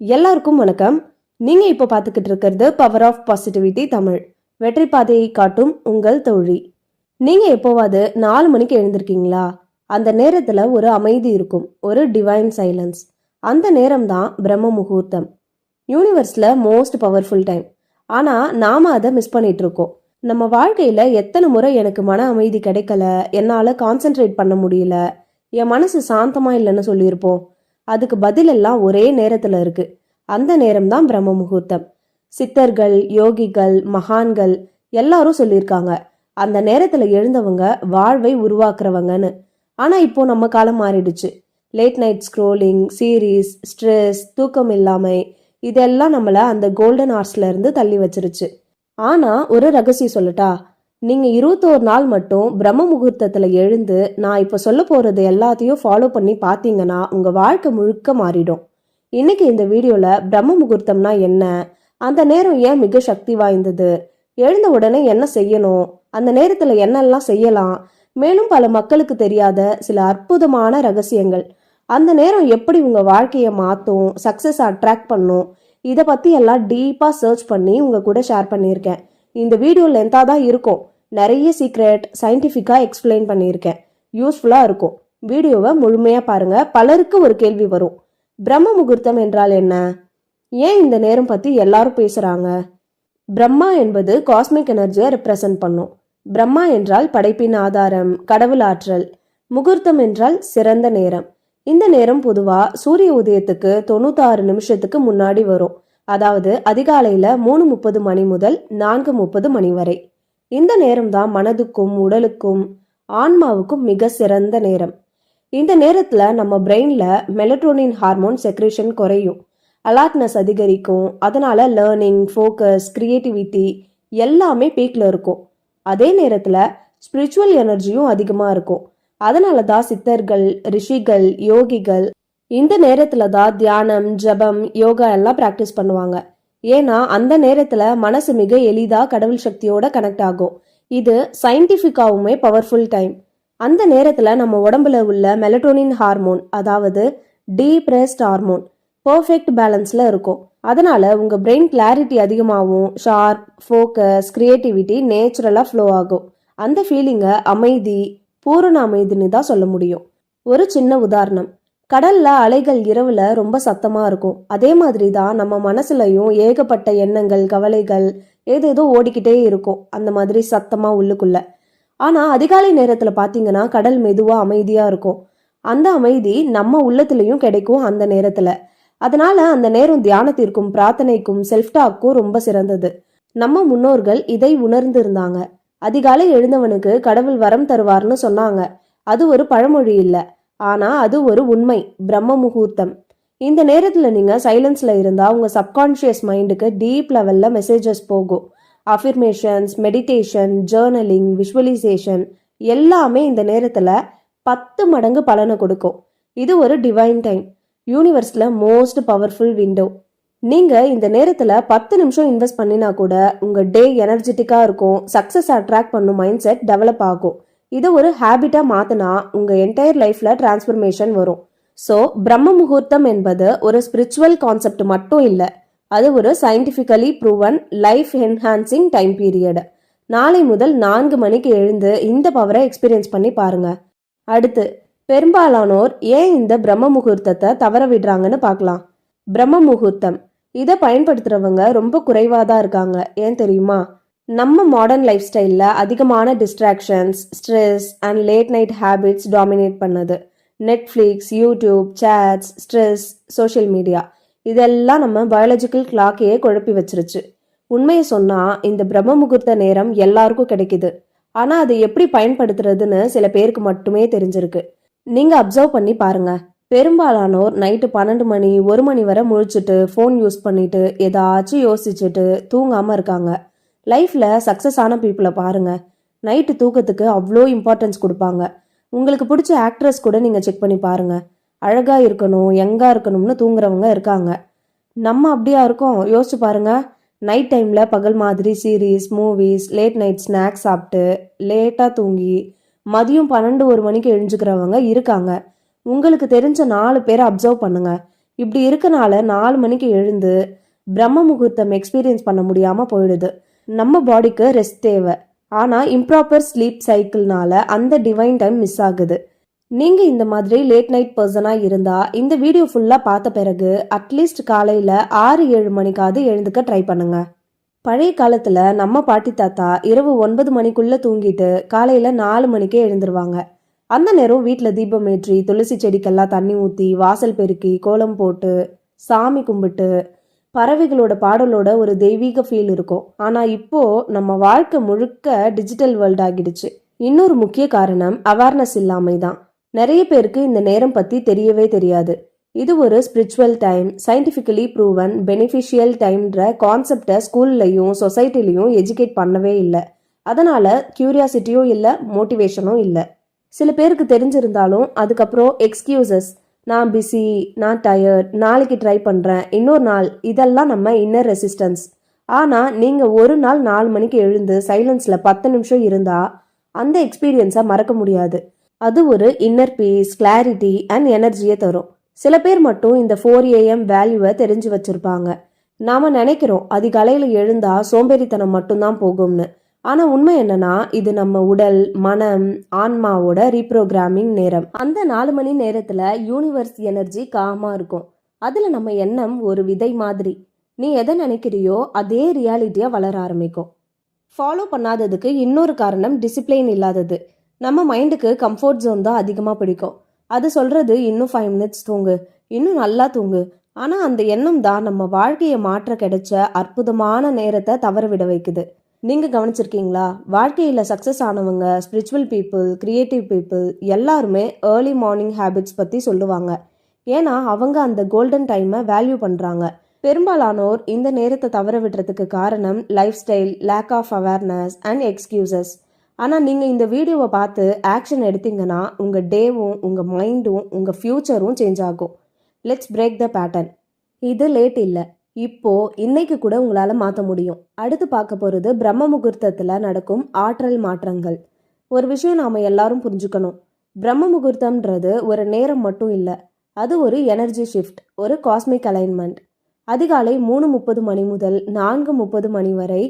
எல்லாருக்கும் வணக்கம். நீங்க இப்போ பார்த்துக்கிட்டு இருக்கிறது பவர் ஆஃப் பாசிட்டிவிட்டி தமிழ். வெற்றி பாதையை காட்டும் உங்கள் தோழி. நீங்க எப்போவாது நாலு மணிக்கு எழுந்திருக்கீங்களா? அந்த நேரத்துல ஒரு அமைதி இருக்கும். ஒரு டிவைன் சைலன்ஸ் அந்த நேரம் தான் பிரம்ம முகூர்த்தம். யூனிவர்ஸ்ல மோஸ்ட் பவர்ஃபுல் டைம் ஆனா நாம அதை மிஸ் பண்ணிட்டு இருக்கோம். நம்ம வாழ்க்கையில எத்தனை முறை எனக்கு மன அமைதி கிடைக்கல? என்னால கான்சென்ட்ரேட் பண்ண முடியல? என் மனசு சாந்தமா இல்லைன்னு சொல்லியிருப்போம். அதுக்கு பதிலெல்லாம் ஒரே நேரத்துல இருக்கு. அந்த நேரம் தான் பிரம்ம முகூர்த்தம். சித்தர்கள் யோகிகள் மகான்கள் எல்லாரும் சொல்லியிருக்காங்க. அந்த நேரத்துல எழுந்தவங்க வாழ்வை உருவாக்குறவங்கன்னு. ஆனா இப்போ நம்ம காலம் மாறிடுச்சு. Late night scrolling series stress தூக்கம் இல்லாமை இதெல்லாம் நம்மள அந்த கோல்டன் ஹார்ஸ்ல இருந்து தள்ளி வச்சிருச்சு. ஆனா ஒரு ரகசியம் சொல்லட்டா? நீங்கள் இருபத்தோரு நாள் மட்டும் பிரம்ம முகூர்த்தத்தில் எழுந்து நான் இப்போ சொல்ல போகிறது எல்லாத்தையும் ஃபாலோ பண்ணி பார்த்தீங்கன்னா உங்கள் வாழ்க்கை முழுக்க மாறிடும். இன்னைக்கு இந்த வீடியோவில் பிரம்ம முகூர்த்தம்னா என்ன? அந்த நேரம் ஏன் மிக சக்தி வாய்ந்தது? எழுந்த உடனே என்ன செய்யணும்? அந்த நேரத்தில் என்னெல்லாம் செய்யலாம்? மேலும் பல மக்களுக்கு தெரியாத சில அற்புதமான ரகசியங்கள். அந்த நேரம் எப்படி உங்கள் வாழ்க்கையை மாற்றும் சக்ஸஸ் அட்ராக்ட் பண்ணும்? இதை பற்றி எல்லாம் டீப்பாக சர்ச் பண்ணி உங்கள் கூட ஷேர் பண்ணியிருக்கேன். இந்த வீடியோ லென்த்தாக தான் இருக்கும். நிறைய சீக்ரெட் சயின்டிஃபிக்காக எக்ஸ்பிளைன் பண்ணியிருக்கேன். யூஸ்ஃபுல்லாக இருக்கும். வீடியோவை முழுமையாக பாருங்கள் பலருக்கு ஒரு கேள்வி வரும். பிரம்ம முகூர்த்தம் என்றால் என்ன? ஏன் இந்த நேரம் பற்றி எல்லாரும் பேசுகிறாங்க பிரம்மா என்பது காஸ்மிக் எனர்ஜியை ரெப்ரசன்ட் பண்ணும். பிரம்மா என்றால் படைப்பின் ஆதாரம் கடவுள் ஆற்றல். முகூர்த்தம் என்றால் சிறந்த நேரம். இந்த நேரம் பொதுவாக சூரிய உதயத்துக்கு தொண்ணூத்தாறு நிமிஷத்துக்கு முன்னாடி வரும். அதாவது அதிகாலையில் மூணு முப்பது மணி முதல் நான்கு முப்பது மணி வரை. இந்த நேரம்தான் மனதுக்கும் உடலுக்கும் ஆன்மாவுக்கும் மிக சிறந்த நேரம். இந்த நேரத்தில் நம்ம பிரெயினில் மெலட்ரோனின் ஹார்மோன் செக்ரேஷன் குறையும். அலாட்னஸ் அதிகரிக்கும். அதனால லேர்னிங் ஃபோக்கஸ் கிரியேட்டிவிட்டி எல்லாமே பீக்கில் இருக்கும். அதே நேரத்தில் ஸ்பிரிச்சுவல் எனர்ஜியும் அதிகமாக இருக்கும். அதனால தான் சித்தர்கள் ரிஷிகள் யோகிகள் இந்த நேரத்தில் தான் தியானம் ஜபம் யோகா எல்லாம் ப்ராக்டிஸ் பண்ணுவாங்க. ஏன்னா அந்த நேரத்தில் மனசு மிக எளிதாக கடவுள் சக்தியோட கனெக்ட் ஆகும். இது சயின்டிஃபிக்காவுமே பவர்ஃபுல் டைம் அந்த நேரத்தில் நம்ம உடம்புல உள்ள மெலட்டோனின் ஹார்மோன் அதாவது டீப்ரெஸ்ட் ஹார்மோன் பர்ஃபெக்ட் பேலன்ஸில் இருக்கும். அதனால் உங்கள் பிரெயின் கிளாரிட்டி அதிகமாகவும் ஷார்ப் ஃபோக்கஸ் க்ரியேட்டிவிட்டி நேச்சுரலாக ஃப்ளோ ஆகும். அந்த ஃபீலிங்கை அமைதி பூரண அமைதின்னு தான் சொல்ல முடியும். ஒரு சின்ன உதாரணம். கடல்ல அலைகள் இரவுல ரொம்ப சத்தமா இருக்கும். அதே மாதிரி தான் நம்ம மனசுலயும் ஏகப்பட்ட எண்ணங்கள் கவலைகள் ஏதேதோ ஓடிக்கிட்டே இருக்கும். அந்த மாதிரி சத்தமா உள்ளுக்குள்ள. ஆனா அதிகாலை நேரத்துல பாத்தீங்கன்னா கடல் மெதுவா அமைதியா இருக்கும். அந்த அமைதி நம்ம உள்ளத்துலயும் கிடைக்கும் அந்த நேரத்துல. அதனால அந்த நேரம் தியானத்திற்கும் பிரார்த்தனைக்கும் செல்ஃப் டாக்கும் ரொம்ப சிறந்தது. நம்ம முன்னோர்கள் இதை உணர்ந்திருந்தாங்க. அதிகாலை எழுந்தவனுக்கு கடவுள் வரம் தருவார்னு சொன்னாங்க. அது ஒரு பழமொழி இல்லை. ஆனா அது ஒரு உண்மை பிரம்ம முகூர்த்தம். இந்த நேரத்துல நீங்க சைலன்ஸ்ல இருந்தா உங்க சப்கான்ஷியஸ் மைண்டுக்கு டீப் லெவல்ல மெசேஜஸ் போகும். அஃபிர்மேஷன்ஸ் மெடிடேஷன் ஜேர்னலிங் விஷுவலைசேஷன் எல்லாமே இந்த நேரத்துல பத்து மடங்கு பலனை கொடுக்கும். இது ஒரு டிவைன் டைம் யூனிவர்ஸ்ல மோஸ்ட் பவர்ஃபுல் விண்டோ நீங்க இந்த நேரத்துல பத்து நிமிஷம் இன்வெஸ்ட் பண்ணினா கூட உங்க டே எனர்ஜெட்டிக்கா இருக்கும் சக்சஸ் அட்ராக்ட் பண்ணும் மைண்ட் செட் டெவலப் ஆகும். இதை ஒரு ஹேபிட்டாக மாற்றினா உங்கள் என்டையர் லைஃப்பில் டிரான்ஸ்ஃபர்மேஷன் வரும். ஸோ பிரம்ம முகூர்த்தம் என்பது ஒரு ஸ்பிரிச்சுவல் கான்செப்ட் மட்டும் இல்லை அது ஒரு scientifically proven life enhancing time period நாளை முதல் நான்கு மணிக்கு எழுந்து இந்த பவரை எக்ஸ்பீரியன்ஸ் பண்ணி பாருங்க. அடுத்து பெரும்பாலானோர் ஏன் இந்த பிரம்ம முகூர்த்தத்தை தவற விடுறாங்கன்னு பார்க்கலாம். பிரம்ம முகூர்த்தம். இதை பயன்படுத்துறவங்க ரொம்ப குறைவாக தான் இருக்காங்க. ஏன் தெரியுமா? நம்ம மாடர்ன் லைஃப் ஸ்டைலில் அதிகமான distractions stress and late night habits dominate பண்ணுது. Netflix YouTube chats stress social media இதெல்லாம் நம்ம பயாலஜிக்கல் கிளாக்கையே குழப்பி வச்சிருச்சு. உண்மையை சொன்னால் இந்த பிரம்ம முகூர்த்த நேரம் எல்லாருக்கும் கிடைக்குது. ஆனால் அதை எப்படி பயன்படுத்துறதுன்னு சில பேருக்கு மட்டுமே தெரிஞ்சிருக்கு. நீங்கள் அப்சர்வ் பண்ணி பாருங்க. பெரும்பாலானோர் நைட்டு பன்னெண்டு மணி ஒரு மணி வரை முழிச்சிட்டு ஃபோன் யூஸ் பண்ணிட்டு ஏதாச்சும் யோசிச்சுட்டு தூங்காமல் இருக்காங்க. லைஃப்பில் சக்ஸஸ் ஆன பீப்புளை பாருங்கள் நைட்டு தூக்கத்துக்கு அவ்வளோ இம்பார்ட்டன்ஸ் கொடுப்பாங்க. உங்களுக்கு பிடிச்ச ஆக்ட்ரஸ் கூட நீங்கள் செக் பண்ணி பாருங்கள் அழகாக இருக்கணும் யங்காக இருக்கணும்னு தூங்குறவங்க இருக்காங்க. நம்ம அப்படியா இருக்கோம்? யோசிச்சு பாருங்கள் நைட் டைமில் பகல் மாதிரி series movies late night snacks சாப்பிட்டு லேட்டாக தூங்கி மதியம் பன்னெண்டு ஒரு மணிக்கு எழுஞ்சுக்கிறவங்க இருக்காங்க. உங்களுக்கு தெரிஞ்ச நாலு பேரை அப்சர்வ் பண்ணுங்க. இப்படி இருக்கனால நாலு மணிக்கு எழுந்து பிரம்ம முகூர்த்தம் எக்ஸ்பீரியன்ஸ் பண்ண முடியாமல் போயிடுது. நம்ம பாடிக்கு ரெஸ்ட் தேவை. ஆனால் இம்ப்ராப்பர் ஸ்லீப் சைக்கிள்னால அந்த டிவைன் டைம் மிஸ் ஆகுது. நீங்கள் இந்த மாதிரி லேட் நைட் பர்சனாக இருந்தால் இந்த வீடியோ ஃபுல்லாக பார்த்த பிறகு அட்லீஸ்ட் காலையில் ஆறு ஏழு மணிக்காவது எழுந்துக்க ட்ரை பண்ணுங்க. பழைய காலத்தில் நம்ம பாட்டி தாத்தா இரவு ஒன்பது மணிக்குள்ளே தூங்கிட்டு காலையில் நாலு மணிக்கே எழுந்துருவாங்க. அந்த நேரம் வீட்டில் தீபம் ஏற்றி துளசி செடிக்கெல்லாம் தண்ணி ஊற்றி வாசல் பெருக்கி கோலம் போட்டு சாமி கும்பிட்டு பறவைகளோட பாடலோட ஒரு தெய்வீக ஃபீல் இருக்கும். ஆனால் இப்போ நம்ம வாழ்க்கை முழுக்க டிஜிட்டல் வேர்ல்ட் ஆகிடுச்சு. இன்னொரு முக்கிய காரணம் அவேர்னஸ் இல்லாமை தான். நிறைய பேருக்கு இந்த நேரம் பற்றி தெரியவே தெரியாது. இது ஒரு spiritual time scientifically proven beneficial டைம்ன்ற கான்செப்டை ஸ்கூல்லையும் சொசைட்டிலையும் எஜுகேட் பண்ணவே இல்லை. அதனால கியூரியாசிட்டியும் இல்லை மோட்டிவேஷனும் இல்லை. சில பேருக்கு தெரிஞ்சிருந்தாலும் அதுக்கப்புறம் எக்ஸ்கியூசஸ் நான் பிஸி நான் டயர்ட் நாளைக்கு ட்ரை பண்ணுறேன் இன்னொரு நாள் இதெல்லாம் நம்ம இன்னர் ரெசிஸ்டன்ஸ் ஆனால் நீங்கள் ஒரு நாள் நாலு மணிக்கு எழுந்து சைலன்ஸில் பத்து நிமிஷம் இருந்தால் அந்த எக்ஸ்பீரியன்ஸை மறக்க முடியாது. அது ஒரு இன்னர் பீஸ் கிளாரிட்டி அண்ட் எனர்ஜியை தரும். சில பேர் மட்டும் இந்த ஃபோர் ஏஎம் வேல்யூவை தெரிஞ்சு வச்சுருப்பாங்க. நாம் நினைக்கிறோம் அதிகாலையில் எழுந்தால் சோம்பேறித்தனம் மட்டும்தான் போகும்னு. ஆனால் உண்மை என்னன்னா இது நம்ம உடல் மனம் ஆன்மாவோட ரீப்ரோகிராமிங் நேரம். அந்த நாலு மணி நேரத்தில் யூனிவர்ஸ் எனர்ஜி காமாக இருக்கும். அதில் நம்ம எண்ணம் ஒரு விதை மாதிரி. நீ எதை நினைக்கிறியோ அதே ரியாலிட்டியாக வளர ஆரம்பிக்கும். ஃபாலோ பண்ணாததுக்கு இன்னொரு காரணம் டிசிப்ளின் இல்லாதது. நம்ம மைண்டுக்கு கம்ஃபர்ட் ஜோன் தான் அதிகமாக பிடிக்கும். அது சொல்கிறது இன்னும் ஃபைவ் மினிட்ஸ் தூங்கு. இன்னும் நல்லா தூங்கு. ஆனால் அந்த எண்ணம் தான் நம்ம வாழ்க்கையை மாற்ற கிடைச்ச அற்புதமான நேரத்தை தவற விட வைக்குது. நீங்கள் கவனிச்சிருக்கீங்களா? வாழ்க்கையில் சக்ஸஸ் ஆனவங்க ஸ்பிரிச்சுவல் பீப்புள் கிரியேட்டிவ் பீப்புள் எல்லாருமே ஏர்லி மார்னிங் ஹேபிட்ஸ் பற்றி சொல்லுவாங்க. ஏன்னா அவங்க அந்த கோல்டன் டைமை வேல்யூ பண்ணுறாங்க பெரும்பாலானோர் இந்த நேரத்தை தவற விடுறதுக்கு காரணம் lifestyle lack of awareness and excuses ஆனால் நீங்கள் இந்த வீடியோவை பார்த்து ஆக்ஷன் எடுத்தீங்கன்னா உங்கள் டேவும் உங்கள் மைண்டும் உங்கள் ஃப்யூச்சரும் சேஞ்ச் ஆகும். லெட்ஸ் பிரேக் த பேட்டர்ன் இது லேட் இல்லை. இப்போ இன்னைக்கு கூட உங்களால் மாற்ற முடியும். அடுத்து பார்க்க போகிறது பிரம்ம முகூர்த்தத்தில் நடக்கும் ஆற்றல் மாற்றங்கள். ஒரு விஷயம் நாம் எல்லாரும் புரிஞ்சுக்கணும். பிரம்ம முகூர்த்தம்ன்றது ஒரு நேரம் மட்டும் இல்லை. அது ஒரு எனர்ஜி ஷிஃப்ட் ஒரு காஸ்மிக் அலைன்மெண்ட் அதிகாலை மூணு முப்பது மணி முதல் நான்கு முப்பது மணி வரை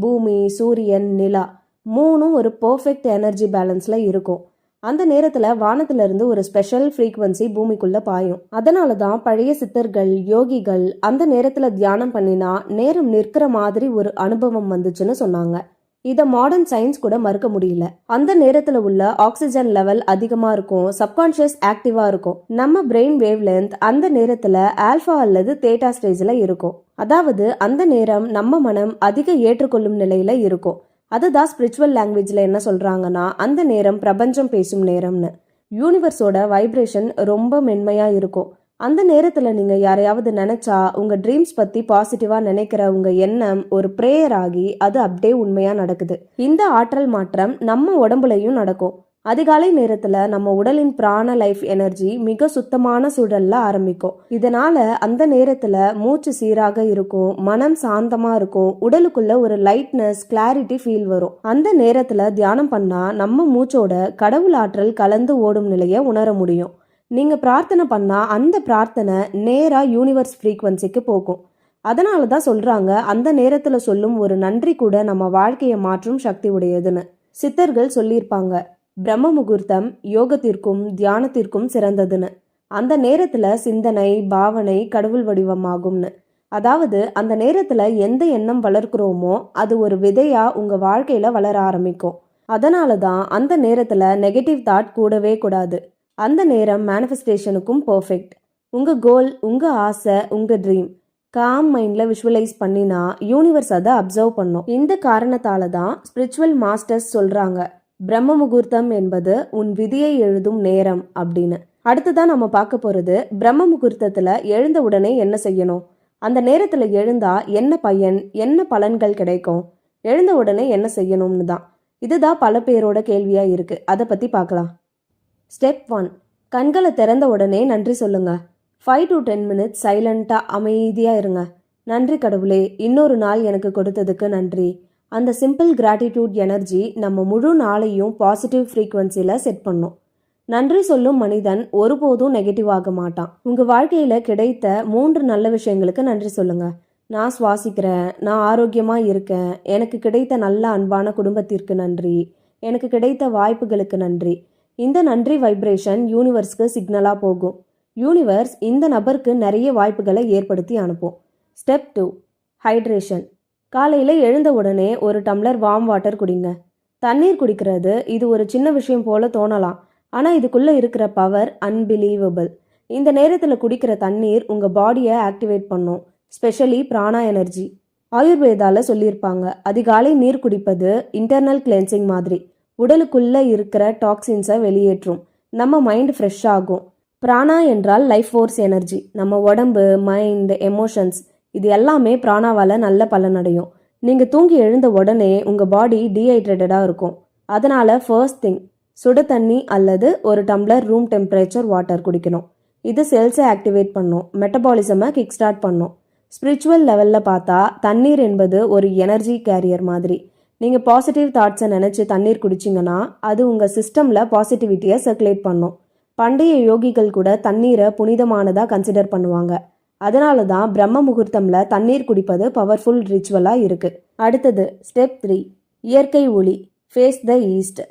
பூமி சூரியன் நிலா மூணும் ஒரு பர்ஃபெக்ட் எனர்ஜி பேலன்ஸில் இருக்கும். அந்த நேரத்தில் வானத்திலிருந்து ஒரு ஸ்பெஷல் ஃப்ரீக்குவன்சி பூமிக்குள்ள பாயும். அதனால தான் பழைய சித்தர்கள் யோகிகள் அந்த நேரத்தில் தியானம் பண்ணினா நேரம் நிற்கிற மாதிரி ஒரு அனுபவம் வந்துச்சுன்னு சொன்னாங்க. இதை மாடர்ன் சயின்ஸ் கூட மறுக்க முடியல. அந்த நேரத்தில் உள்ள ஆக்சிஜன் லெவல் அதிகமாக இருக்கும் சப்கான்ஷியஸ் ஆக்டிவாக இருக்கும். நம்ம பிரெயின் வேவ் லென்த் அந்த நேரத்தில் ஆல்ஃபா அல்லது தேட்டா ஸ்டேஜில் இருக்கும். அதாவது அந்த நேரம் நம்ம மனம் அதிக ஏற்றுக்கொள்ளும் நிலையில இருக்கும். அதுதான் ஸ்பிரிச்சுவல் லாங்குவேஜில் என்ன சொல்கிறாங்கன்னா அந்த நேரம் பிரபஞ்சம் பேசும் நேரம்னு. யூனிவர்ஸோட வைப்ரேஷன் ரொம்ப மென்மையாக இருக்கும். அந்த நேரத்தில் நீங்கள் யாரையாவது நினச்சா உங்கள் ட்ரீம்ஸ் பற்றி பாசிட்டிவாக நினைக்கிற உங்கள் எண்ணம் ஒரு ப்ரேயர் ஆகி அது அப்படியே உண்மையாக நடக்குது. இந்த ஆற்றல் மாற்றம் நம்ம உடம்புலையும் நடக்கும். அதிகாலை நேரத்துல நம்ம உடலின் பிராண லைஃப் எனர்ஜி மிக சுத்தமான சூழல்ல ஆரம்பிக்கும். இதனால அந்த நேரத்துல மூச்சு சீராக இருக்கும் மனம் சாந்தமா இருக்கும் உடலுக்குள்ள ஒரு லைட்னஸ் கிளாரிட்டி ஃபீல் வரும். அந்த நேரத்துல தியானம் பண்ணா நம்ம மூச்சோட கடவுள் ஆற்றல் கலந்து ஓடும் நிலையை உணர முடியும். நீங்க பிரார்த்தனை பண்ணா அந்த பிரார்த்தனை நேரா யூனிவர்ஸ் ஃப்ரீக்வன்சிக்கு போகும். அதனால தான் சொல்றாங்க அந்த நேரத்துல சொல்லும் ஒரு நன்றி கூட நம்ம வாழ்க்கையை மாற்றும் சக்தி உடையதுன்னு. சித்தர்கள் சொல்லியிருப்பாங்க பிரம்ம முகூர்த்தம் யோகத்திற்கும் தியானத்திற்கும் சிறந்ததுன்னு. அந்த நேரத்துல சிந்தனை பாவனை கடவுள் வடிவமாகும்னு. அதாவது அந்த நேரத்துல எந்த எண்ணம் வளர்க்குறோமோ அது ஒரு விதையா உங்க வாழ்க்கையில வளர ஆரம்பிக்கும். அதனால தான் அந்த நேரத்துல நெகட்டிவ் தாட் கூடவே கூடாது. அந்த நேரம் மேனிஃபெஸ்டேஷனுக்கும் பர்ஃபெக்ட் உங்க கோல் உங்க ஆசை உங்க ட்ரீம் காம் மைண்டில் விஷுவலைஸ் பண்ணினா யூனிவர்ஸ் அதை அப்சர்வ் பண்ணும். இந்த காரணத்தால தான் ஸ்பிரிச்சுவல் மாஸ்டர்ஸ் சொல்றாங்க. பிரம்ம முகூர்த்தம் என்பது உன் விதியை எழுதும் நேரம் அப்படின்னு. அடுத்ததான் நம்ம பார்க்க போறது பிரம்ம முகூர்த்தத்துல எழுந்த உடனே என்ன செய்யணும்? அந்த நேரத்துல எழுந்தா என்ன பயன் என்ன பலன்கள் கிடைக்கும்? எழுந்த உடனே என்ன செய்யணும்னு தான். இதுதான் பல பேரோட கேள்வியா இருக்கு. அதை பத்தி பார்க்கலாம். ஸ்டெப் ஒன் கண்களை திறந்த உடனே நன்றி சொல்லுங்க. ஃபைவ் டு டென் மினிட்ஸ் சைலண்டா அமைதியா இருங்க. நன்றி கடவுளே இன்னொரு நாள் எனக்கு கொடுத்ததுக்கு நன்றி. அந்த சிம்பிள் கிராட்டிடியூட் எனர்ஜி நம்ம முழு நாளையும் பாசிட்டிவ் ஃப்ரீக்குவன்சியில் செட் பண்ணும். நன்றி சொல்லும் மனிதன் ஒருபோதும் நெகட்டிவ் ஆக மாட்டான். உங்கள் வாழ்க்கையில் கிடைத்த மூன்று நல்ல விஷயங்களுக்கு நன்றி சொல்லுங்க. நான் சுவாசிக்கிறேன் நான் ஆரோக்கியமாக இருக்கேன் எனக்கு கிடைத்த நல்ல அன்பான குடும்பத்திற்கு நன்றி எனக்கு கிடைத்த வாய்ப்புகளுக்கு நன்றி. இந்த நன்றி வைப்ரேஷன் யூனிவர்ஸ்க்கு சிக்னலாக போகும். யூனிவர்ஸ் இந்த நபருக்கு நிறைய வாய்ப்புகளை ஏற்படுத்தி அனுப்பும். ஸ்டெப் டூ ஹைட்ரேஷன் காலையில் எழுந்த உடனே ஒரு டம்ளர் வார்ம் வாட்டர் குடிங்க. தண்ணீர் குடிக்கிறது இது ஒரு சின்ன விஷயம் போல தோணலாம். ஆனால் இதுக்குள்ளே இருக்கிற பவர் அன்பிலீவபிள். இந்த நேரத்தில் குடிக்கிற தண்ணீர் உங்கள் பாடியை ஆக்டிவேட் பண்ணும். ஸ்பெஷலி பிராணா எனர்ஜி. ஆயுர்வேதாவில் சொல்லியிருப்பாங்க அதிகாலை நீர் குடிப்பது இன்டர்னல் கிளென்சிங் மாதிரி. உடலுக்குள்ளே இருக்கிற டாக்ஸின்ஸை வெளியேற்றும். நம்ம மைண்ட் ஃப்ரெஷ் ஆகும். பிராணா என்றால் லைஃப் ஃபோர்ஸ் எனர்ஜி நம்ம உடம்பு மைண்ட் எமோஷன்ஸ் இது எல்லாமே பிராணாவால் நல்ல பலனடையும் நீங்கள் தூங்கி எழுந்த உடனே உங்கள் பாடி டீஹைட்ரேட்டடாக இருக்கும். அதனால் ஃபர்ஸ்ட் திங் சுடு தண்ணி அல்லது ஒரு டம்ளர் ரூம் டெம்பரேச்சர் வாட்டர் குடிக்கணும். இது செல்ஸை ஆக்டிவேட் பண்ணும். மெட்டபாலிசமை கிக் ஸ்டார்ட் பண்ணும். ஸ்பிரிச்சுவல் லெவலில் பார்த்தா தண்ணீர் என்பது ஒரு எனர்ஜி கேரியர் மாதிரி. நீங்கள் பாசிட்டிவ் தாட்ஸை நினச்சி தண்ணீர் குடிச்சிங்கன்னா அது உங்கள் சிஸ்டமில் பாசிட்டிவிட்டியை சர்க்குலேட் பண்ணும். பண்டைய யோகிகள் கூட தண்ணீரை புனிதமானதாக கன்சிடர் பண்ணுவாங்க. அதனால தான் பிரம்ம முகூர்த்தம்ல தண்ணீர் குடிப்பது பவர்ஃபுல் ரிச்சுவலாக இருக்கு. அடுத்தது ஸ்டெப் த்ரீ இயற்கை ஒளி ஃபேஸ் த ஈஸ்ட்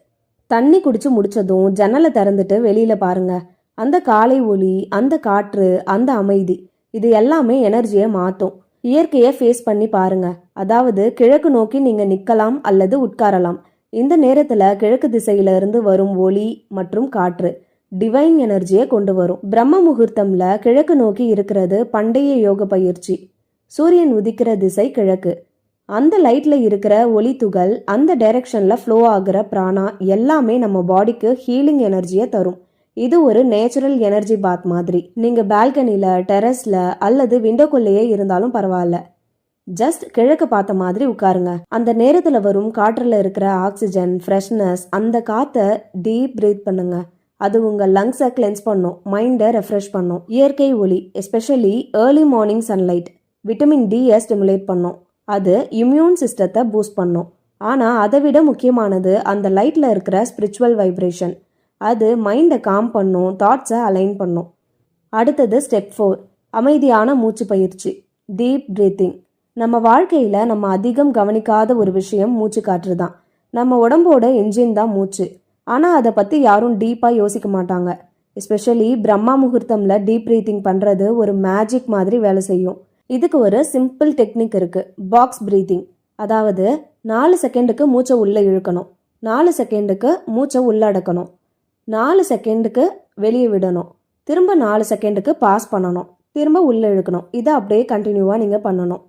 தண்ணி குடிச்சு முடிச்சதும் ஜன்னலை திறந்துட்டு வெளியில பாருங்க. அந்த காலை ஒளி அந்த காற்று அந்த அமைதி இது எல்லாமே எனர்ஜியை மாற்றும் இயற்கையை ஃபேஸ் பண்ணி பாருங்க. அதாவது கிழக்கு நோக்கி நீங்க நிக்கலாம் அல்லது உட்காரலாம். இந்த நேரத்துல கிழக்கு திசையில இருந்து வரும் ஒளி மற்றும் காற்று. டிவைன் எனர்ஜியை கொண்டு வரும். பிரம்ம முகூர்த்தம்ல கிழக்கு நோக்கி இருக்கிறது பண்டைய யோக பயிற்சி. சூரியன் உதிக்கிற திசை கிழக்கு. அந்த லைட்ல இருக்கிற ஒளி துகள் அந்த டைரக்ஷன்ல ஃப்ளோ ஆகுற பிராணா எல்லாமே நம்ம பாடிக்கு ஹீலிங் எனர்ஜியை தரும். இது ஒரு நேச்சுரல் எனர்ஜி பாத் மாதிரி. நீங்க பால்கனில டெரஸ்ல அல்லது விண்டோக்குள்ளேயே இருந்தாலும் பரவாயில்ல. ஜஸ்ட் கிழக்கு பார்த்த மாதிரி உட்காருங்க. அந்த நேரத்துல வரும் காற்றுல இருக்கிற ஆக்சிஜன் ஃப்ரெஷ்னஸ் அந்த காத்தை டீப் பிரீத் பண்ணுங்க. அது உங்கள் லங்ஸை கிளென்ஸ் பண்ணும் மைண்டை ரெஃப்ரெஷ் பண்ணும். இயற்கை ஒளி especially early morning sunlight vitamin டியை stimulate பண்ணும். அது இம்யூன் சிஸ்டத்தை பூஸ்ட் பண்ணும். ஆனால் அதை விட முக்கியமானது அந்த லைட்டில் இருக்கிற ஸ்பிரிச்சுவல் வைப்ரேஷன் அது மைண்டை காம் பண்ணும் தாட்ஸை அலைன் பண்ணும். அடுத்தது ஸ்டெப் ஃபோர் அமைதியான மூச்சு பயிற்சி டீப் ப்ரீத்திங் நம்ம வாழ்க்கையில் நம்ம அதிகம் கவனிக்காத ஒரு விஷயம் மூச்சு காற்று தான் நம்ம உடம்போட என்ஜின் தான் மூச்சு. ஆனால் அதை பற்றி யாரும் டீப்பாக யோசிக்க மாட்டாங்க. எஸ்பெஷலி பிரம்மா முகூர்த்தமில் டீப் ப்ரீத்திங் பண்ணுறது ஒரு மேஜிக் மாதிரி வேலை செய்யும். இதுக்கு ஒரு சிம்பிள் டெக்னிக் இருக்குது பாக்ஸ் ப்ரீத்திங் அதாவது நாலு செகண்டுக்கு மூச்சை உள்ளே இழுக்கணும். நாலு செகண்டுக்கு மூச்சை உள்ளடக்கணும் நாலு செகண்டுக்கு வெளியே விடணும். திரும்ப நாலு செகண்டுக்கு பாஸ் பண்ணணும். திரும்ப உள்ளே இழுக்கணும். இதை அப்படியே கண்டினியூவாக நீங்கள் பண்ணணும்.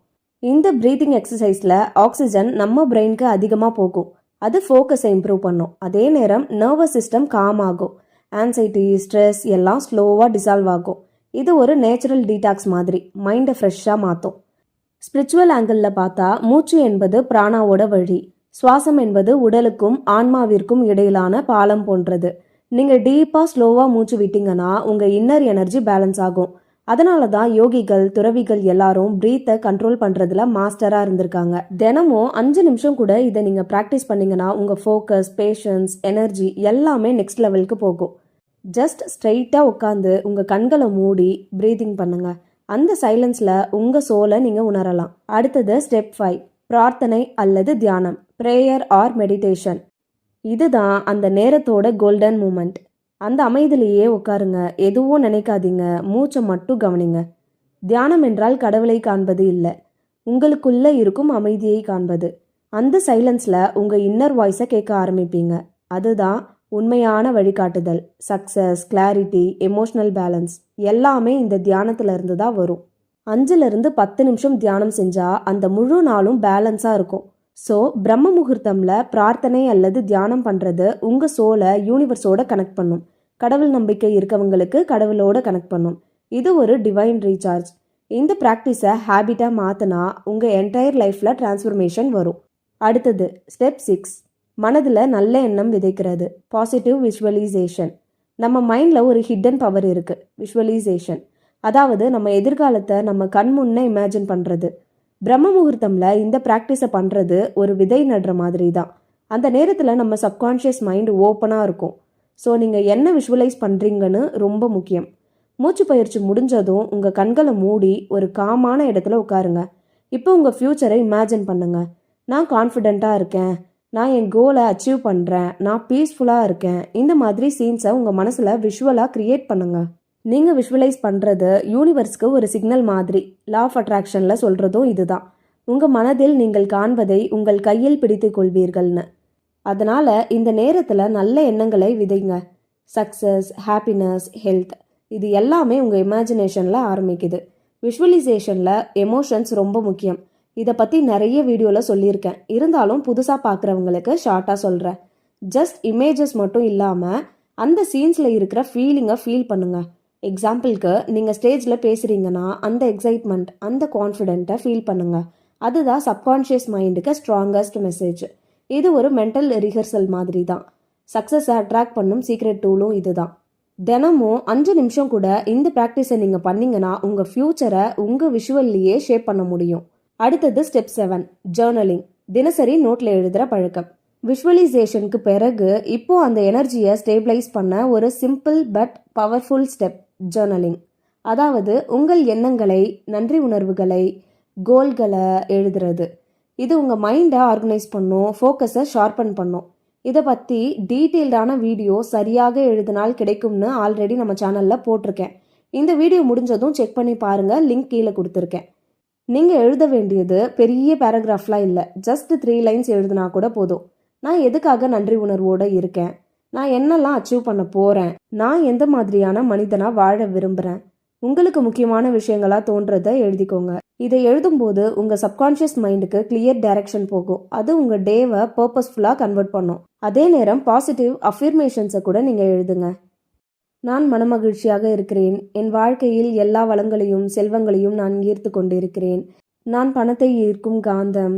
இந்த ப்ரீத்திங் எக்ஸசைஸில் ஆக்சிஜன் நம்ம பிரெயினுக்கு அதிகமாக போகும். அது ஃபோக்கஸை இம்ப்ரூவ் பண்ணும். அதே நேரம் நர்வஸ் சிஸ்டம் காம் ஆகும். ஆன்சைட்டி ஸ்ட்ரெஸ் எல்லாம் ஸ்லோவாக டிசால்வ் ஆகும். இது ஒரு நேச்சுரல் டீடாக்ஸ் மாதிரி மைண்டை ஃப்ரெஷ்ஷாக மாற்றும் ஸ்பிரிச்சுவல் ஆங்கிளில் பார்த்தா மூச்சு என்பது பிராணாவோட வழி. சுவாசம் என்பது உடலுக்கும் ஆன்மாவிற்கும் இடையிலான பாலம் போன்றது. நீங்கள் டீப்பாக ஸ்லோவாக மூச்சு விட்டீங்கன்னா உங்கள் இன்னர் எனர்ஜி பேலன்ஸ் ஆகும். அதனால தான் யோகிகள் துறவிகள் எல்லாரும் ப்ரீத்தை கண்ட்ரோல் பண்ணுறதுல மாஸ்டராக இருந்திருக்காங்க. தினமும் அஞ்சு நிமிஷம் கூட இதை நீங்கள் ப்ராக்டிஸ் பண்ணீங்கன்னா உங்கள் ஃபோக்கஸ் பேஷன்ஸ் எனர்ஜி எல்லாமே நெக்ஸ்ட் லெவலுக்கு போகும். ஜஸ்ட் ஸ்ட்ரைட்டாக உட்காந்து உங்கள் கண்களை மூடி ப்ரீதிங் பண்ணுங்க. அந்த சைலன்ஸில் உங்கள் சோலை நீங்கள் உணரலாம். அடுத்தது ஸ்டெப் ஃபைவ் பிரார்த்தனை அல்லது தியானம் ப்ரேயர் ஆர் மெடிடேஷன் இதுதான் அந்த நேரத்தோட கோல்டன் மூமெண்ட் அந்த அமைதியிலேயே உட்காருங்க. எதுவும் நினைக்காதீங்க. மூச்சை மட்டும் கவனிங்க. தியானம் என்றால் கடவுளை காண்பது இல்லை. உங்களுக்குள்ள இருக்கும் அமைதியை காண்பது. அந்த சைலன்ஸில் உங்கள் இன்னர் வாய்ஸை கேட்க ஆரம்பிப்பீங்க. அதுதான் உண்மையான வழிகாட்டுதல். சக்ஸஸ் கிளாரிட்டி எமோஷ்னல் பேலன்ஸ் எல்லாமே இந்த தியானத்திலிருந்து தான் வரும். அஞ்சுலேருந்து பத்து நிமிஷம் தியானம் செஞ்சால் அந்த முழு நாளும் பேலன்ஸாக இருக்கும். ஸோ பிரம்ம முகூர்த்தம்ல பிரார்த்தனை அல்லது தியானம் பண்ணுறது உங்கள் சோலை யூனிவர்ஸோட கனெக்ட் பண்ணும். கடவுள் நம்பிக்கை இருக்கவங்களுக்கு கடவுளோட கனெக்ட் பண்ணும். இது ஒரு டிவைன் ரீசார்ஜ் இந்த ப்ராக்டிஸை ஹேபிட்டாக மாற்றினா உங்கள் என்டையர் லைஃப்பில் டிரான்ஸ்ஃபர்மேஷன் வரும். அடுத்தது ஸ்டெப் சிக்ஸ் மனதில் நல்ல எண்ணம் விதைக்கிறது. பாசிட்டிவ் விஷுவலைசேஷன் நம்ம மைண்டில் ஒரு ஹிட்டன் பவர் இருக்குது விஷுவலைசேஷன் அதாவது நம்ம எதிர்காலத்தை நம்ம கண் முன்னே இமேஜின் பண்ணுறது பிரம்ம முகூர்த்தமில் இந்த ப்ராக்டிஸை பண்ணுறது ஒரு விதை நடுற மாதிரி தான் அந்த நேரத்தில் நம்ம சப்கான்ஷியஸ் மைண்ட் ஓப்பனாக இருக்கும். ஸோ நீங்கள் என்ன விஷுவலைஸ் பண்ணுறீங்கன்னு ரொம்ப முக்கியம். மூச்சு பயிற்சி முடிஞ்சதும் உங்கள் கண்களை மூடி ஒரு காமான இடத்துல உட்காருங்க. இப்போ உங்கள் ஃப்யூச்சரை இமேஜின் பண்ணுங்க. நான் கான்ஃபிடெண்ட்டாக இருக்கேன். நான் என் கோலை அச்சீவ் பண்ணுறேன் நான் பீஸ்ஃபுல்லாக இருக்கேன். இந்த மாதிரி சீன்ஸை உங்கள் மனசில் விஷுவலாக க்ரியேட் பண்ணுங்க. நீங்கள் விஷுவலைஸ் பண்ணுறது யூனிவர்ஸ்க்கு ஒரு சிக்னல் மாதிரி. லா ஆஃப் அட்ராக்ஷனில் சொல்கிறதும் இதுதான். உங்கள் மனதில் நீங்கள் காண்பதை உங்கள் கையில் பிடித்து கொள்வீர்கள்னு. அதனால் இந்த நேரத்தில் நல்ல எண்ணங்களை விதைங்க. சக்ஸஸ் ஹாப்பினஸ் ஹெல்த் இது எல்லாமே உங்கள் இமேஜினேஷனில் ஆரம்பிக்குது. விஷுவலைசேஷனில் எமோஷன்ஸ் ரொம்ப முக்கியம். இதை பற்றி நிறைய வீடியோவில் சொல்லியிருக்கேன். இருந்தாலும் புதுசாக பார்க்குறவங்களுக்கு ஷார்ட்டாக சொல்கிறேன் ஜஸ்ட் இமேஜஸ் மட்டும் இல்லாமல் அந்த சீன்ஸில் இருக்கிற ஃபீலிங்கை ஃபீல் பண்ணுங்க. எக்ஸாம்பிளுக்கு நீங்கள் ஸ்டேஜில் பேசுகிறீங்கன்னா அந்த எக்ஸைட்மெண்ட் அந்த கான்ஃபிடென்ட்டை ஃபீல் பண்ணுங்கள் அதுதான் சப்கான்ஷியஸ் மைண்டுக்கு ஸ்ட்ராங்கஸ்ட் மெசேஜ் இது ஒரு மென்டல் ரிஹர்சல் மாதிரி தான் சக்ஸஸை அட்ராக்ட் பண்ணும் சீக்ரெட் டூலும் இதுதான். தினமும் அஞ்சு நிமிஷம் கூட இந்த ப்ராக்டிஸை நீங்கள் பண்ணீங்கன்னா உங்கள் ஃப்யூச்சரை உங்கள் விஷுவல்லையே ஷேப் பண்ண முடியும். அடுத்தது ஸ்டெப் செவன் ஜேர்னலிங் தினசரி நோட்டில் எழுதுகிற பழக்கம். விஷுவலைசேஷனுக்கு பிறகு இப்போ அந்த எனர்ஜியை ஸ்டேபிளைஸ் பண்ண ஒரு simple but powerful step journaling அதாவது உங்கள் எண்ணங்களை நன்றி உணர்வுகளை கோல்களை எழுதுறது. இது உங்கள் மைண்டை ஆர்கனைஸ் பண்ணும் ஃபோக்கஸை ஷார்பன் பண்ணும். இதை பற்றி டீட்டெயில்டான வீடியோ சரியாக எழுதினால் கிடைக்கும்னு ஆல்ரெடி நம்ம சேனலில் போட்டிருக்கேன். இந்த வீடியோ முடிஞ்சதும் செக் பண்ணி பாருங்கள் லிங்க் கீழே கொடுத்துருக்கேன். நீங்கள் எழுத வேண்டியது பெரிய பேராகிராஃப்லாம் இல்லை. ஜஸ்ட் த்ரீ லைன்ஸ் எழுதினா கூட போதும். நான் எதுக்காக நன்றி உணர்வோடு இருக்கேன்? நான் என்னெல்லாம் அச்சீவ் பண்ண போகிறேன் நான் எந்த மாதிரியான மனிதனாக வாழ விரும்புகிறேன் உங்களுக்கு முக்கியமான விஷயங்களா தோன்றதை எழுதிக்கோங்க. இதை எழுதும்போது உங்கள் சப்கான்ஷியஸ் மைண்டுக்கு கிளியர் டைரக்ஷன் போகும். அது உங்கள் டேவை பர்பஸ்ஃபுல்லாக கன்வெர்ட் பண்ணும். அதே நேரம் பாசிட்டிவ் அஃபிர்மேஷன்ஸை கூட நீங்கள் எழுதுங்க. நான் மனமகிழ்ச்சியாக இருக்கிறேன். என் வாழ்க்கையில் எல்லா வளங்களையும் செல்வங்களையும் நான் ஈர்த்து கொண்டிருக்கிறேன். நான் பணத்தை ஈர்க்கும் காந்தம்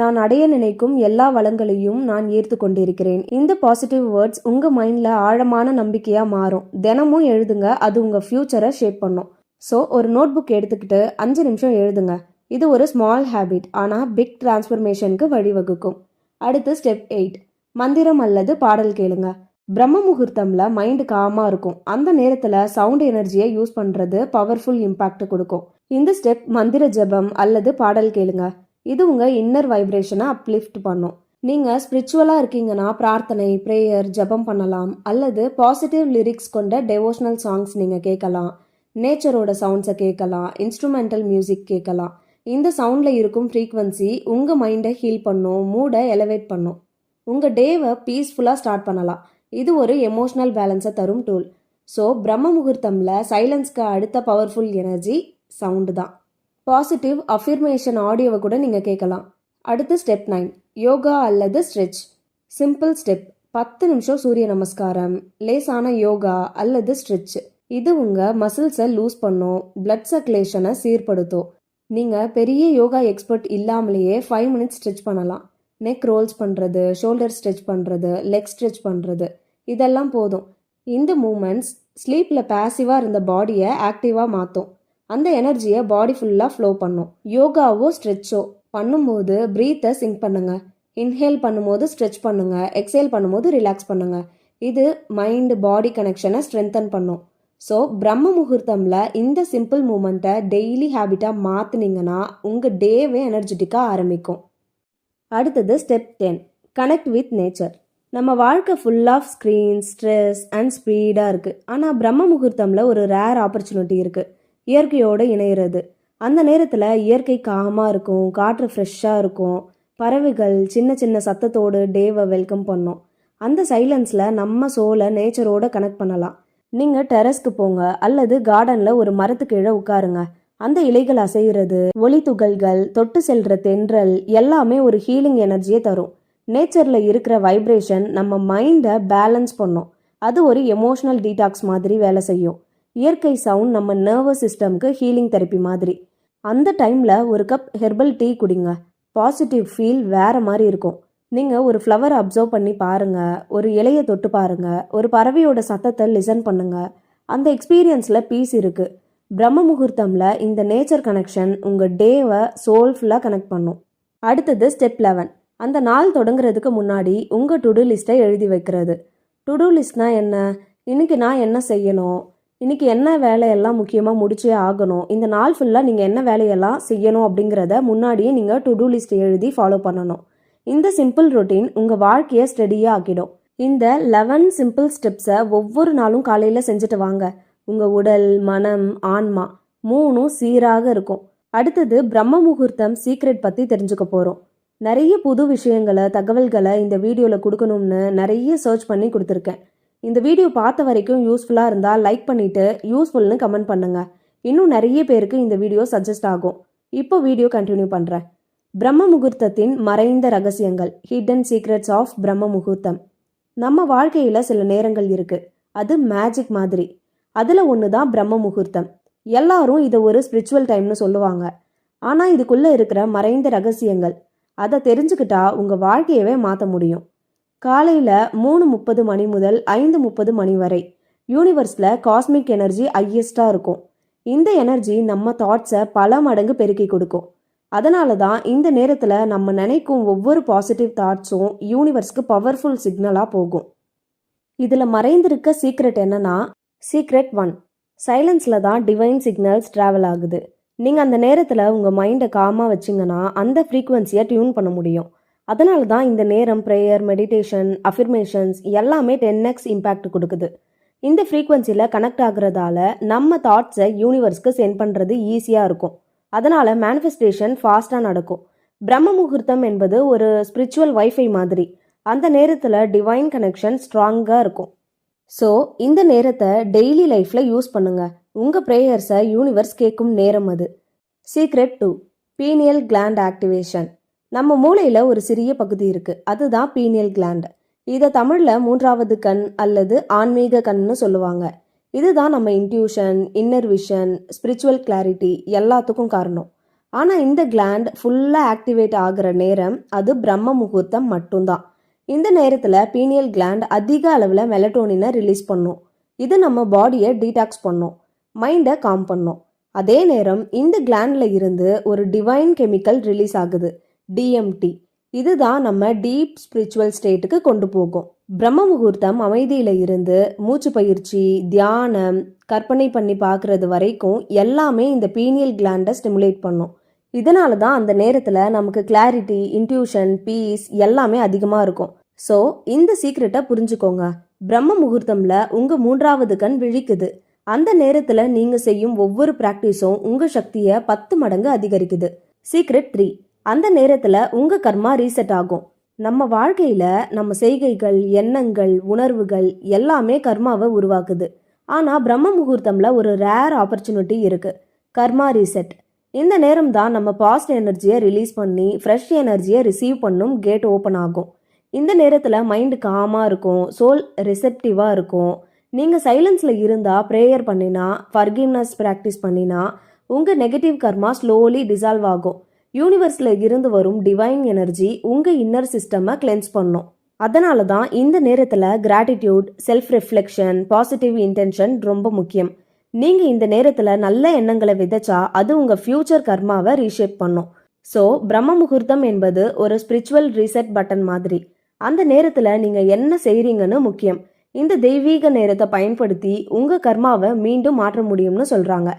நான் அடைய நினைக்கும் எல்லா வளங்களையும் நான் ஈர்த்து கொண்டிருக்கிறேன். இந்த பாசிட்டிவ் வேர்ட்ஸ் உங்கள் மைண்டில் ஆழமான நம்பிக்கையாக மாறும். தினமும் எழுதுங்க அது உங்கள் ஃப்யூச்சரை ஷேப் பண்ணும். ஸோ ஒரு நோட் புக் எடுத்துக்கிட்டு அஞ்சு நிமிஷம் எழுதுங்க. இது ஒரு ஸ்மால் ஹேபிட் ஆனால் பிக் டிரான்ஸ்ஃபர்மேஷனுக்கு வழிவகுக்கும். அடுத்து ஸ்டெப் எயிட் மந்திரம் அல்லது பாடல் கேளுங்க. பிரம்ம முகூர்த்தம்ல மைண்டு காமாக இருக்கும். அந்த நேரத்தில் சவுண்ட் எனர்ஜியை யூஸ் பண்ணுறது பவர்ஃபுல் இம்பாக்ட் கொடுக்கும். இந்த ஸ்டெப் மந்திர ஜெபம் அல்லது பாடல் கேளுங்க. இது உங்கள் இன்னர் வைப்ரேஷனை அப்லிஃப்ட் பண்ணும். நீங்கள் ஸ்பிரிச்சுவலாக இருக்கீங்கன்னா பிரார்த்தனை ப்ரேயர் ஜெபம் பண்ணலாம். அல்லது பாசிட்டிவ் லிரிக்ஸ் கொண்ட டெவோஷனல் சாங்ஸ் நீங்கள் கேட்கலாம். நேச்சரோட சவுண்ட்ஸை கேட்கலாம். இன்ஸ்ட்ருமெண்டல் மியூசிக் கேட்கலாம். இந்த சவுண்டில் இருக்கும் ஃப்ரீக்வன்சி உங்கள் மைண்டை ஹீல் பண்ணும் மூடை எலவேட் பண்ணும். உங்கள் டேவை பீஸ்ஃபுல்லாக ஸ்டார்ட் பண்ணலாம். இது ஒரு எமோஷ்னல் பேலன்ஸை தரும் டூல் ஸோ பிரம்ம முகூர்த்தமில் சைலன்ஸ்க்கு அடுத்த பவர்ஃபுல் எனர்ஜி சவுண்டு தான். பாசிட்டிவ் அஃபிர்மேஷன் ஆடியோவை கூட நீங்கள் கேட்கலாம் அடுத்து ஸ்டெப் நைன் யோகா அல்லது ஸ்ட்ரெச் சிம்பிள் ஸ்டெப் பத்து நிமிஷம் சூரிய நமஸ்காரம். லேசான யோகா அல்லது ஸ்ட்ரெச் இது உங்கள் மசில்ஸை லூஸ் பண்ணும். பிளட் சர்க்குலேஷனை சீர்படுத்தும். நீங்கள் பெரிய யோகா எக்ஸ்பர்ட் இல்லாமலேயே ஃபைவ் மினிட்ஸ் ஸ்ட்ரெச் பண்ணலாம். நெக் ரோல்ஸ் பண்ணுறது ஷோல்டர் ஸ்ட்ரெச் பண்ணுறது லெக் ஸ்ட்ரெச் பண்ணுறது இதெல்லாம் போதும். இந்த மூமெண்ட்ஸ் ஸ்லீப்பில் பேசிவாக இருந்த பாடியை ஆக்டிவாக மாற்றும் அந்த எனர்ஜியை பாடி ஃபுல்லாக ஃப்ளோ பண்ணும். யோகாவோ ஸ்ட்ரெச்சோ பண்ணும்போது ப்ரீத்தை சிங்க் பண்ணுங்க. இன்ஹேல் பண்ணும்போது ஸ்ட்ரெச் பண்ணுங்க. எக்ஸேல் பண்ணும்போது ரிலாக்ஸ் பண்ணுங்க. இது மைண்ட் பாடி கனெக்ஷனை ஸ்ட்ரென்தன் பண்ணும். ஸோ பிரம்ம முகூர்த்தமில் இந்த சிம்பிள் மூமெண்ட்டை டெய்லி ஹேபிட்டாக மாற்றினீங்கன்னா உங்கள் டேவே எனர்ஜெட்டிக்காக ஆரம்பிக்கும். அடுத்தது step ten connect with nature நம்ம வாழ்க்கை full of screen stress and ஸ்பீடாக இருக்குது ஆனால் பிரம்ம முகூர்த்தமில் ஒரு ரேர் ஆப்பர்ச்சுனிட்டி இருக்குது இயற்கையோடு இணையிறது. அந்த நேரத்தில் இயற்கை காமாக இருக்கும் காற்று ஃப்ரெஷ்ஷாக இருக்கும். பறவைகள் சின்ன சின்ன சத்தத்தோடு டேவை வெல்கம் பண்ணும். அந்த சைலன்ஸில் நம்ம சோலை நேச்சரோட கனெக்ட் பண்ணலாம். நீங்கள் டெரஸ்க்கு போங்க அல்லது கார்டனில் ஒரு மரத்துக்கு கீழே உட்காருங்க. அந்த இலைகள் அசைகிறது ஒளி துகள்கள் தொட்டு செல்ற தென்றல் எல்லாமே ஒரு ஹீலிங் எனர்ஜியை தரும். நேச்சரில் இருக்கிற வைப்ரேஷன் நம்ம மைண்டை பேலன்ஸ் பண்ணும். அது ஒரு எமோஷனல் டீடாக்ஸ் மாதிரி வேலை செய்யும். இயற்கை சவுண்ட் நம்ம நர்வஸ் சிஸ்டம்க்கு ஹீலிங் தெரப்பி மாதிரி. அந்த டைமில் ஒரு கப் ஹெர்பல் டீ குடிங்க. பாசிட்டிவ் ஃபீல் வேறு மாதிரி இருக்கும். நீங்கள் ஒரு ஃப்ளவர் அப்சர்வ் பண்ணி பாருங்கள் ஒரு இலையை தொட்டு பாருங்கள் ஒரு பறவையோட சத்தத்தை லிசன் பண்ணுங்கள் அந்த எக்ஸ்பீரியன்ஸில் பீஸ் இருக்குது பிரம்ம முகூர்த்தமில் இந்த நேச்சர் கனெக்ஷன் உங்கள் டேவை சோல்ஃபுல்லாக கனெக்ட் பண்ணும். அடுத்தது ஸ்டெப் லெவன் அந்த நாள் தொடங்குறதுக்கு முன்னாடி உங்கள் டுடு லிஸ்ட்டை எழுதி வைக்கிறது. டு லிஸ்ட்னால் லிஸ்ட்னா என்ன? இன்னைக்கு நான் என்ன செய்யணும்? இன்றைக்கி என்ன வேலையெல்லாம் முக்கியமாக முடிச்சே ஆகணும்? இந்த நாள் ஃபுல்லாக நீங்கள் என்ன வேலையெல்லாம் செய்யணும் அப்படிங்கிறத முன்னாடியே நீங்கள் டு டூ லிஸ்ட் எழுதி ஃபாலோ பண்ணணும். இந்த சிம்பிள் ரொட்டீன் உங்கள் வாழ்க்கையை ஸ்டெடியாக ஆக்கிடும். இந்த லெவன் சிம்பிள் ஸ்டெப்ஸை ஒவ்வொரு நாளும் காலையில் செஞ்சுட்டு வாங்க. உங்கள் உடல் மனம் ஆன்மா மூணும் சீராக இருக்கும். அடுத்தது பிரம்ம முகூர்த்தம் சீக்ரெட் பற்றி தெரிஞ்சுக்க போகிறோம் நிறைய புது விஷயங்களை தகவல்களை இந்த வீடியோவில் கொடுக்கணும்னு நிறைய சர்ச் பண்ணி கொடுத்துருக்கேன். இந்த வீடியோ பார்த்த வரைக்கும் யூஸ்ஃபுல்லாக இருந்தால் லைக் பண்ணிவிட்டு யூஸ்ஃபுல்னு கமெண்ட் பண்ணுங்கள் இன்னும் நிறைய பேருக்கு இந்த வீடியோ சஜஸ்ட் ஆகும். இப்போ வீடியோ கண்டினியூ பண்ணுறேன் பிரம்ம முகூர்த்தத்தின் மறைந்த ரகசியங்கள் ஹிடன் சீக்ரெட்ஸ் ஆஃப் பிரம்ம முகூர்த்தம். நம்ம வாழ்க்கையில் சில நேரங்கள் இருக்குது அது மேஜிக் மாதிரி. அதில் ஒன்று தான் பிரம்ம முகூர்த்தம். எல்லாரும் இதை ஒரு ஸ்பிரிச்சுவல் டைம்னு சொல்லுவாங்க. ஆனால் இதுக்குள்ளே இருக்கிற மறைந்த ரகசியங்கள் அதை தெரிஞ்சுக்கிட்டா உங்கள் வாழ்க்கையவே மாற்ற முடியும். காலையில் மூணு முப்பது மணி முதல் ஐந்து முப்பது மணி வரை. யூனிவர்ஸில் காஸ்மிக் எனர்ஜி ஹையஸ்ட்டாக இருக்கும். இந்த எனர்ஜி நம்ம தாட்ஸை பல மடங்கு பெருக்கி கொடுக்கும். அதனால தான் இந்த நேரத்தில் நம்ம நினைக்கும் ஒவ்வொரு பாசிட்டிவ் தாட்ஸும் யூனிவர்ஸ்க்கு பவர்ஃபுல் சிக்னலாக போகும். இதில் மறைந்திருக்க சீக்ரெட் என்னன்னா சீக்ரெட் ஒன் சைலன்ஸில் தான் டிவைன் சிக்னல்ஸ் ட்ராவல் ஆகுது. நீங்கள் அந்த நேரத்தில் உங்கள் மைண்டை காமாக வச்சிங்கன்னா அந்த ஃப்ரீக்குவென்சியை டியூன் பண்ண முடியும். அதனால தான் இந்த நேரம் ப்ரேயர் மெடிடேஷன் அஃபிர்மேஷன்ஸ் எல்லாமே டென் எக்ஸ் இம்பேக்ட் கொடுக்குது. இந்த ஃப்ரீக்குவென்சியில் கனெக்ட் ஆகுறதால நம்ம தாட்ஸை யூனிவர்ஸ்க்கு சென்ட் பண்ணுறது ஈஸியாக இருக்கும். அதனால் மேனிஃபெஸ்டேஷன் ஃபாஸ்ட்டாக நடக்கும். பிரம்ம முகூர்த்தம் என்பது ஒரு ஸ்பிரிச்சுவல் வைஃபை மாதிரி. அந்த நேரத்தில் டிவைன் கனெக்ஷன் ஸ்ட்ராங்காக இருக்கும். ஸோ இந்த நேரத்தை டெய்லி லைஃப்பில் யூஸ் பண்ணுங்கள் உங்கள் ப்ரேயர்ஸை யூனிவர்ஸ் கேட்கும் நேரம் அது. Secret two pineal gland activation நம்ம மூளையில் ஒரு சிறிய பகுதி இருக்குது அதுதான் பீனியல் கிளாண்ட் இதை தமிழில் மூன்றாவது கண் அல்லது ஆன்மீக கண்னு சொல்லுவாங்க. இதுதான் நம்ம intuition inner vision spiritual clarity எல்லாத்துக்கும் காரணம். ஆனால் இந்த கிளாண்ட் ஃபுல்லாக ஆக்டிவேட் ஆகிற நேரம் அது பிரம்ம முகூர்த்தம் மட்டும்தான். இந்த நேரத்தில் பீனியல் கிளாண்ட் அதிக அளவில் மெலட்டோனினை ரிலீஸ் பண்ணும். இது நம்ம பாடியை டீடாக்ஸ் பண்ணும். மைண்டை காம் பண்ணும். அதே நேரம் இந்த கிளாண்டில் இருந்து ஒரு டிவைன் கெமிக்கல் ரிலீஸ் ஆகுது. டிஎம்டி இதுதான் நம்ம டீப் ஸ்பிரிச்சுவல் ஸ்டேட்டுக்கு கொண்டு போகும். பிரம்ம முகூர்த்தம் அமைதியில் இருந்து மூச்சு பயிற்சி தியானம் கற்பனை பண்ணி பார்க்கறது வரைக்கும் எல்லாமே இந்த பீனியல் கிளாண்டை ஸ்டிமுலேட் பண்ணும். இதனால தான் அந்த நேரத்தில் நமக்கு கிளாரிட்டி இன்ட்யூஷன் பீஸ் எல்லாமே அதிகமாக இருக்கும். ஸோ இந்த சீக்ரெட்டை புரிஞ்சுக்கோங்க. பிரம்ம முகூர்த்தம்ல உங்கள் மூன்றாவது கண் விழிக்குது. அந்த நேரத்தில் நீங்கள் செய்யும் ஒவ்வொரு ப்ராக்டிஸும் உங்கள் சக்தியை பத்து மடங்கு அதிகரிக்குது. சீக்ரெட் த்ரீ அந்த நேரத்தில் உங்கள் கர்மா ரீசெட் ஆகும். நம்ம வாழ்க்கையில் நம்ம செய்கைகள் எண்ணங்கள் உணர்வுகள் எல்லாமே கர்மாவை உருவாக்குது. ஆனால் பிரம்ம முகூர்த்தம்ல ஒரு ரேர் ஆப்பர்ச்சுனிட்டி இருக்குது கர்மா ரீசெட் இந்த நேரம் தான் நம்ம பாஸ்ட் எனர்ஜியை ரிலீஸ் பண்ணி ஃப்ரெஷ் எனர்ஜியை ரிசீவ் பண்ணும் கேட் ஓப்பன் ஆகும். இந்த நேரத்தில் மைண்டு காமாக இருக்கும் சோல் ரிசெப்டிவாக இருக்கும். நீங்கள் சைலன்ஸில் இருந்தால் ப்ரேயர் பண்ணினா ஃபர்கிவ்னஸ் ப்ராக்டிஸ் பண்ணினா உங்கள் நெகட்டிவ் கர்மா ஸ்லோலி டிசால்வ் ஆகும். யூனிவர்ஸில் இருந்து வரும் டிவைன் எனர்ஜி உங்கள் இன்னர் சிஸ்டமை கிளென்ஸ் பண்ணும். அதனால தான் இந்த நேரத்தில் gratitude self reflection positive intention ரொம்ப முக்கியம். நீங்கள் இந்த நேரத்தில் நல்ல எண்ணங்களை விதைச்சா அது உங்கள் ஃப்யூச்சர் கர்மாவை ரீஷேப் பண்ணும். ஸோ பிரம்ம முகூர்த்தம் என்பது ஒரு ஸ்பிரிச்சுவல் ரீசெட் பட்டன் மாதிரி. அந்த நேரத்தில் நீங்கள் என்ன செய்கிறீங்கன்னு முக்கியம். இந்த தெய்வீக நேரத்தை பயன்படுத்தி உங்கள் கர்மாவை மீண்டும் மாற்ற முடியும்னு சொல்கிறாங்க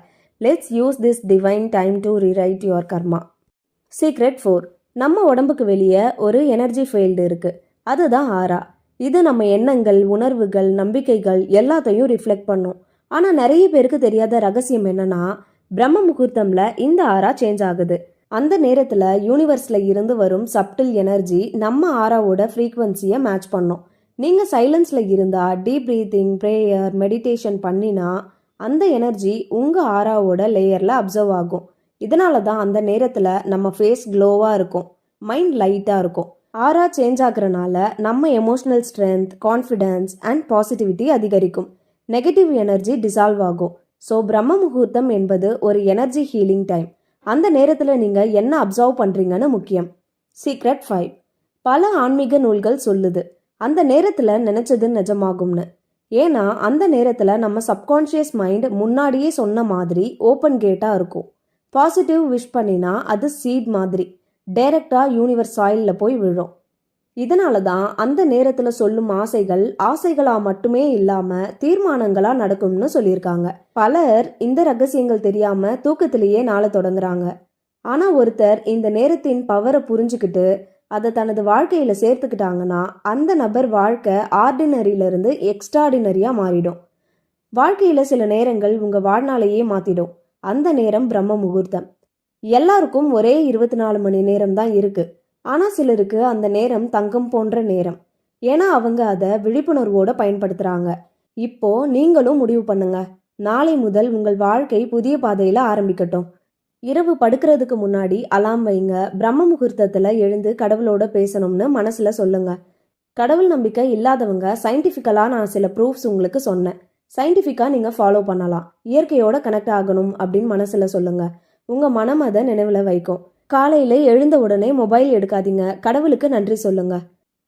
let's use this divine time to rewrite your karma secret four நம்ம உடம்புக்கு வெளியே ஒரு எனர்ஜி ஃபீல்டு இருக்குது அதுதான் ஆரா இது நம்ம எண்ணங்கள் உணர்வுகள் நம்பிக்கைகள் எல்லாத்தையும் ரிஃப்ளெக்ட் பண்ணும். ஆனால் நிறைய பேருக்கு தெரியாத ரகசியம் என்னன்னா பிரம்ம முகூர்த்தம்ல இந்த ஆரா சேஞ்ச் ஆகுது. அந்த நேரத்தில் யூனிவர்ஸில் இருந்து வரும் சப்டில் எனர்ஜி நம்ம ஆராவோட ஃப்ரீக்வன்சியை மேட்ச் பண்ணும். நீங்கள் சைலன்ஸில் இருந்தால் டீப் ப்ரீத்திங் ப்ரேயர் மெடிடேஷன் பண்ணினா அந்த எனர்ஜி உங்கள் ஆராவோட லேயரில் அப்சர்வ் ஆகும். இதனால தான் அந்த நேரத்தில் நம்ம ஃபேஸ் க்ளோவாக இருக்கும் மைண்ட் லைட்டாக இருக்கும். ஆரா சேஞ்ச் ஆகுறனால நம்ம emotional strength confidence and positivity அதிகரிக்கும். நெகட்டிவ் எனர்ஜி டிசால்வ் ஆகும். ஸோ பிரம்ம முகூர்த்தம் என்பது ஒரு எனர்ஜி ஹீலிங் டைம் அந்த நேரத்தில் நீங்கள் என்ன அப்சர்வ் பண்ணுறீங்கன்னு முக்கியம். சீக்ரெட் ஃபைவ் பல ஆன்மீக நூல்கள் சொல்லுது அந்த நேரத்தில் நினச்சது நிஜமாகும்னு. ஏன்னா அந்த நேரத்தில் நம்ம சப்கான்ஷியஸ் மைண்ட் முன்னாடியே சொன்ன மாதிரி ஓப்பன் கேட்டாக இருக்கும். பாசிட்டிவ் விஷ் பண்ணினா அது சீட் மாதிரி. டைரக்டாக யூனிவர்ஸ் சாயிலில் போய் விழும். இதனால தான் அந்த நேரத்துல சொல்லும் ஆசைகள் ஆசைகளா மட்டுமே இல்லாம தீர்மானங்களா நடக்கும்னு சொல்லியிருக்காங்க. பலர் இந்த ரகசியங்கள் தெரியாம தூக்கத்திலேயே நாளை தொடங்குறாங்க. ஆனா ஒருத்தர் இந்த நேரத்தின் பவரை புரிஞ்சுக்கிட்டு அதை தனது வாழ்க்கையில சேர்த்துக்கிட்டாங்கன்னா அந்த நபர் வாழ்க்கை ஆர்டினரியிலிருந்து எக்ஸ்ட்ராடினரியா மாறிடும். வாழ்க்கையில சில நேரங்கள் உங்க வாழ்நாளையே மாத்திடும். அந்த நேரம் பிரம்ம முகூர்த்தம். எல்லாருக்கும் ஒரே இருபத்தி நாலு மணி நேரம் தான் இருக்கு. ஆனா சிலருக்கு அந்த நேரம் தங்கம் போன்ற நேரம். ஏன்னா அவங்க அதை விழிப்புணர்வோட பயன்படுத்துறாங்க. இப்போ நீங்களும் முடிவு பண்ணுங்க. நாளை முதல் உங்கள் வாழ்க்கை புதிய பாதையில ஆரம்பிக்கட்டும். இரவு படுக்கிறதுக்கு முன்னாடி அலாம் வைங்க. பிரம்ம முகூர்த்தத்துல எழுந்து கடவுளோட பேசணும்னு மனசுல சொல்லுங்க. கடவுள் நம்பிக்கை இல்லாதவங்க சயின்டிஃபிக்கலா நான் சில ப்ரூஃப்ஸ் உங்களுக்கு சொன்னேன். சயின்டிஃபிக்காக நீங்கள் ஃபாலோ பண்ணலாம். இயற்கையோட கனெக்ட் ஆகணும் அப்படின்னு மனசில் சொல்லுங்கள் உங்கள் மனம் அதை நினைவில் வைக்கும். காலையில் எழுந்த உடனே மொபைல் எடுக்காதீங்க. கடவுளுக்கு நன்றி சொல்லுங்க.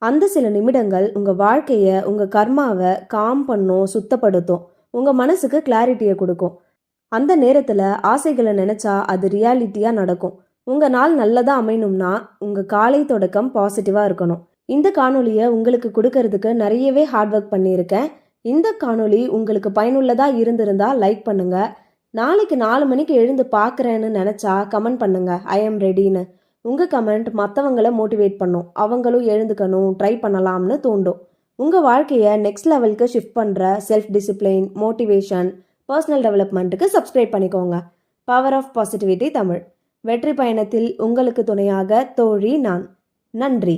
அந்த சில நிமிடங்கள் உங்கள் வாழ்க்கையை உங்கள் கர்மாவை காம் பண்ணும் சுத்தப்படுத்தும். உங்கள் மனசுக்கு கிளாரிட்டியை கொடுக்கும். அந்த நேரத்தில் ஆசைகளை நினச்சா அது ரியாலிட்டியாக நடக்கும். உங்கள் நாள் நல்லதாக அமையணும்னா உங்கள் காலை தொடக்கம் பாசிட்டிவாக இருக்கணும். இந்த காணொலியை உங்களுக்கு கொடுக்கறதுக்கு நிறையவே ஹார்ட் ஒர்க் பண்ணியிருக்கேன். இந்த காணொளி உங்களுக்கு பயனுள்ளதா இருந்திருந்தா லைக் பண்ணுங்க. நாளைக்கு நாலு மணிக்கு எழுந்து பார்க்குறேன்னு நினச்சா கமெண்ட் பண்ணுங்க. ஐ எம் ரெடின்னு உங்கள் கமெண்ட் மற்றவங்கள மோட்டிவேட் பண்ணும். அவங்களும் எழுந்துக்கணும் ட்ரை பண்ணலாம்னு தூண்டும். உங்கள் வாழ்க்கையை நெக்ஸ்ட் லெவலுக்கு ஷிஃப்ட் பண்ணுற செல்ஃப் டிசிப்ளின் மோட்டிவேஷன் பர்சனல் டெவலப்மெண்ட்டுக்கு சப்ஸ்கிரைப் பண்ணிக்கோங்க. Power of positivity Tamil. வெற்றி பயணத்தில் உங்களுக்கு துணையாக தோழி நான். நன்றி.